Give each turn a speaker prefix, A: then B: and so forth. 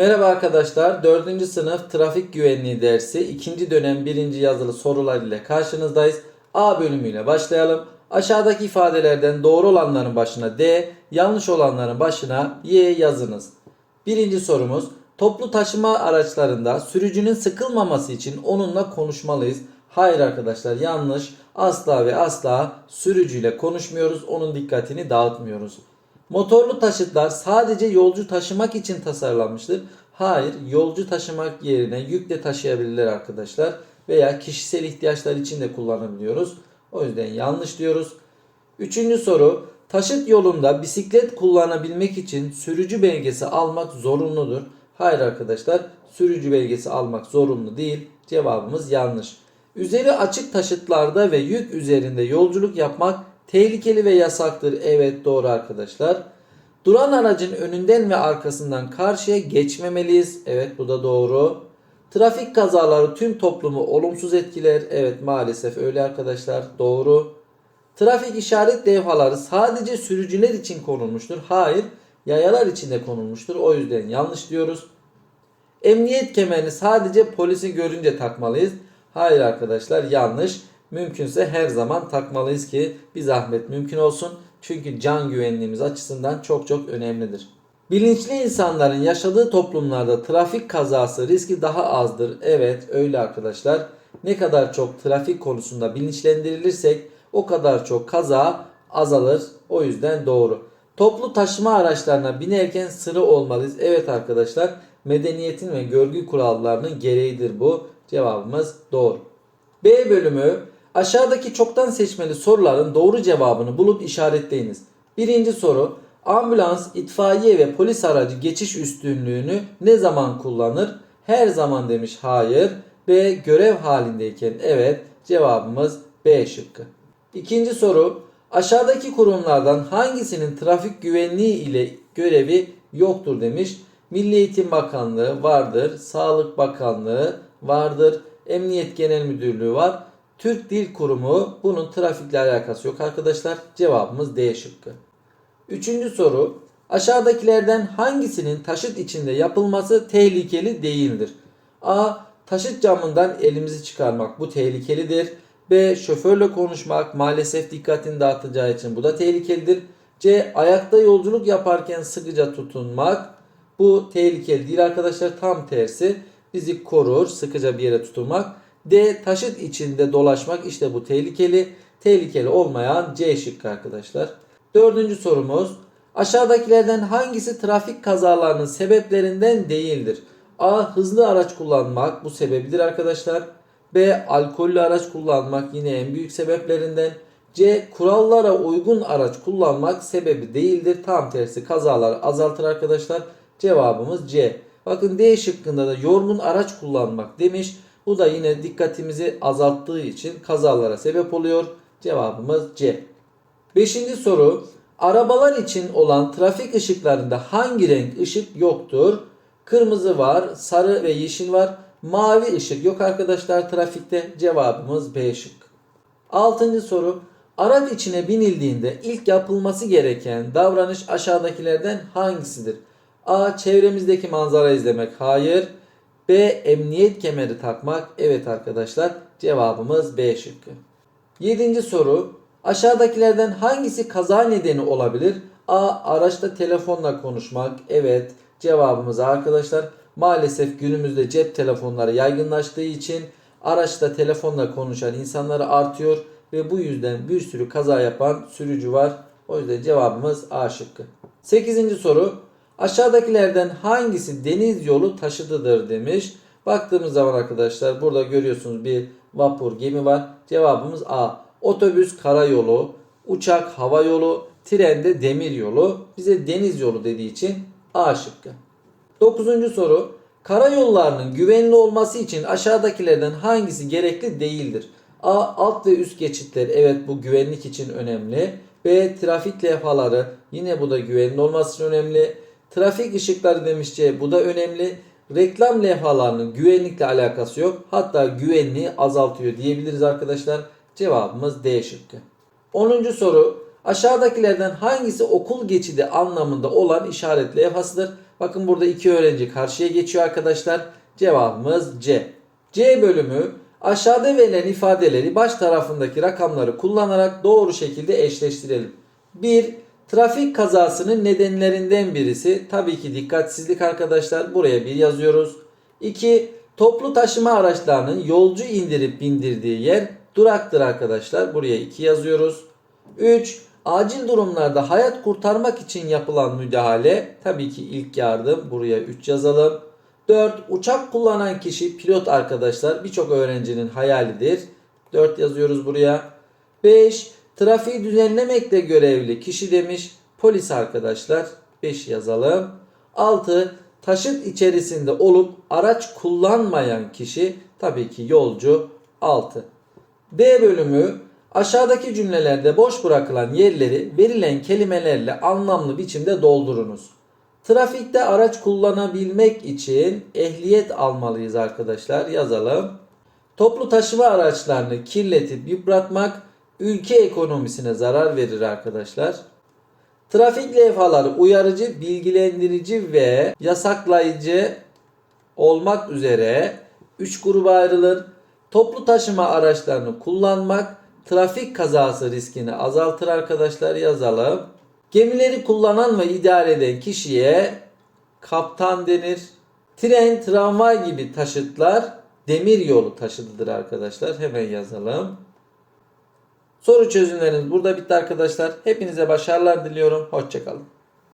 A: Merhaba arkadaşlar. 4. sınıf trafik güvenliği dersi 2. dönem 1. yazılı sorular ile karşınızdayız. A bölümüyle başlayalım. Aşağıdaki ifadelerden doğru olanların başına D, yanlış olanların başına Y yazınız. Birinci sorumuz. Toplu taşıma araçlarında sürücünün sıkılmaması için onunla konuşmalıyız. Hayır arkadaşlar yanlış. Asla ve asla sürücüyle konuşmuyoruz. Onun dikkatini dağıtmıyoruz. Motorlu taşıtlar sadece yolcu taşımak için tasarlanmıştır. Hayır, yolcu taşımak yerine yük de taşıyabilirler arkadaşlar. Veya kişisel ihtiyaçlar için de kullanabiliyoruz. O yüzden yanlış diyoruz. Üçüncü soru. Taşıt yolunda bisiklet kullanabilmek için sürücü belgesi almak zorunludur. Hayır arkadaşlar, sürücü belgesi almak zorunlu değil. Cevabımız yanlış. Üzeri açık taşıtlarda ve yük üzerinde yolculuk yapmak tehlikeli ve yasaktır. Evet doğru arkadaşlar. Duran aracın önünden ve arkasından karşıya geçmemeliyiz. Evet bu da doğru. Trafik kazaları tüm toplumu olumsuz etkiler. Evet maalesef öyle arkadaşlar. Doğru. Trafik işaret levhaları sadece sürücüler için konulmuştur. Hayır, yayalar için de konulmuştur. O yüzden yanlış diyoruz. Emniyet kemerini sadece polisi görünce takmalıyız. Hayır arkadaşlar yanlış. Mümkünse her zaman takmalıyız ki bir zahmet mümkün olsun. Çünkü can güvenliğimiz açısından çok çok önemlidir. Bilinçli insanların yaşadığı toplumlarda trafik kazası riski daha azdır. Evet öyle arkadaşlar. Ne kadar çok trafik konusunda bilinçlendirilirsek o kadar çok kaza azalır. O yüzden doğru. Toplu taşıma araçlarına binerken sıra olmalıyız. Evet arkadaşlar medeniyetin ve görgü kurallarının gereğidir bu. Cevabımız doğru. B bölümü aşağıdaki çoktan seçmeli soruların doğru cevabını bulup işaretleyiniz. Birinci soru ambulans, itfaiye ve polis aracı geçiş üstünlüğünü ne zaman kullanır? Her zaman demiş hayır. B görev halindeyken evet cevabımız B şıkkı. İkinci soru aşağıdaki kurumlardan hangisinin trafik güvenliği ile görevi yoktur demiş. Milli Eğitim Bakanlığı vardır, Sağlık Bakanlığı vardır, Emniyet Genel Müdürlüğü var. Türk Dil Kurumu bunun trafikle alakası yok arkadaşlar. Cevabımız D şıkkı. Üçüncü soru. Aşağıdakilerden hangisinin taşıt içinde yapılması tehlikeli değildir? A. Taşıt camından elimizi çıkarmak bu tehlikelidir. B. Şoförle konuşmak maalesef dikkatini dağıtacağı için bu da tehlikelidir. C. Ayakta yolculuk yaparken sıkıca tutunmak bu tehlikeli değil arkadaşlar tam tersi bizi korur sıkıca bir yere tutunmak. D. Taşıt içinde dolaşmak işte bu tehlikeli. Tehlikeli olmayan C şıkkı arkadaşlar. Dördüncü sorumuz. Aşağıdakilerden hangisi trafik kazalarının sebeplerinden değildir? A. Hızlı araç kullanmak bu sebebidir arkadaşlar. B. Alkollü araç kullanmak yine en büyük sebeplerinden. C. Kurallara uygun araç kullanmak sebebi değildir. Tam tersi kazalar azaltır arkadaşlar. Cevabımız C. Bakın D şıkkında da yorgun araç kullanmak demiş. Bu da yine dikkatimizi azalttığı için kazalara sebep oluyor. Cevabımız C. Beşinci soru. Arabalar için olan trafik ışıklarında hangi renk ışık yoktur? Kırmızı var, sarı ve yeşil var. Mavi ışık yok arkadaşlar trafikte. Cevabımız B şık. Altıncı soru. Araç içine binildiğinde ilk yapılması gereken davranış aşağıdakilerden hangisidir? A. Çevremizdeki manzara izlemek. Hayır. B. Emniyet kemeri takmak. Evet arkadaşlar. Cevabımız B şıkkı. Yedinci soru. Aşağıdakilerden hangisi kaza nedeni olabilir? A. Araçta telefonla konuşmak. Evet. Cevabımız arkadaşlar. Maalesef günümüzde cep telefonları yaygınlaştığı için araçta telefonla konuşan insanları artıyor ve bu yüzden bir sürü kaza yapan sürücü var. O yüzden cevabımız A şıkkı. Sekizinci soru. Aşağıdakilerden hangisi deniz yolu taşıtıdır demiş. Baktığımız zaman arkadaşlar burada görüyorsunuz bir vapur gemi var. Cevabımız A. Otobüs karayolu, uçak hava yolu, tren de demir yolu. Bize deniz yolu dediği için A şıkkı. Dokuzuncu soru. Karayollarının güvenli olması için aşağıdakilerden hangisi gerekli değildir? A. Alt ve üst geçitler. Evet bu güvenlik için önemli. B. Trafik levhaları. Yine bu da güvenli olması için önemli. Trafik ışıkları demiş C. Bu da önemli. Reklam levhalarının güvenlikle alakası yok. Hatta güvenliği azaltıyor diyebiliriz arkadaşlar. Cevabımız D şıkkı. 10. soru. Aşağıdakilerden hangisi okul geçidi anlamında olan işaret levhasıdır? Bakın burada iki öğrenci karşıya geçiyor arkadaşlar. Cevabımız C. C bölümü aşağıda verilen ifadeleri baş tarafındaki rakamları kullanarak doğru şekilde eşleştirelim. 1. Trafik kazasının nedenlerinden birisi tabii ki dikkatsizlik arkadaşlar. Buraya 1 yazıyoruz. 2. Toplu taşıma araçlarının yolcu indirip bindirdiği yer duraktır arkadaşlar. Buraya 2 yazıyoruz. 3. Acil durumlarda hayat kurtarmak için yapılan müdahale tabii ki ilk yardım buraya 3 yazalım. 4. Uçak kullanan kişi pilot arkadaşlar birçok öğrencinin hayalidir. 4 yazıyoruz buraya. 5. Trafiği düzenlemekle görevli kişi demiş. Polis arkadaşlar 5 yazalım. 6. Taşıt içerisinde olup araç kullanmayan kişi tabii ki yolcu 6. D bölümü aşağıdaki cümlelerde boş bırakılan yerleri verilen kelimelerle anlamlı biçimde doldurunuz. Trafikte araç kullanabilmek için ehliyet almalıyız arkadaşlar yazalım. Toplu taşıma araçlarını kirletip yıpratmak ülke ekonomisine zarar verir arkadaşlar. Trafik levhaları uyarıcı, bilgilendirici ve yasaklayıcı olmak üzere 3 gruba ayrılır. Toplu taşıma araçlarını kullanmak trafik kazası riskini azaltır arkadaşlar yazalım. Gemileri kullanan ve idare eden kişiye kaptan denir. Tren, tramvay gibi taşıtlar demir yolu taşıtıdır arkadaşlar. Hemen yazalım. Soru çözümleriniz burada bitti arkadaşlar. Hepinize başarılar diliyorum. Hoşçakalın.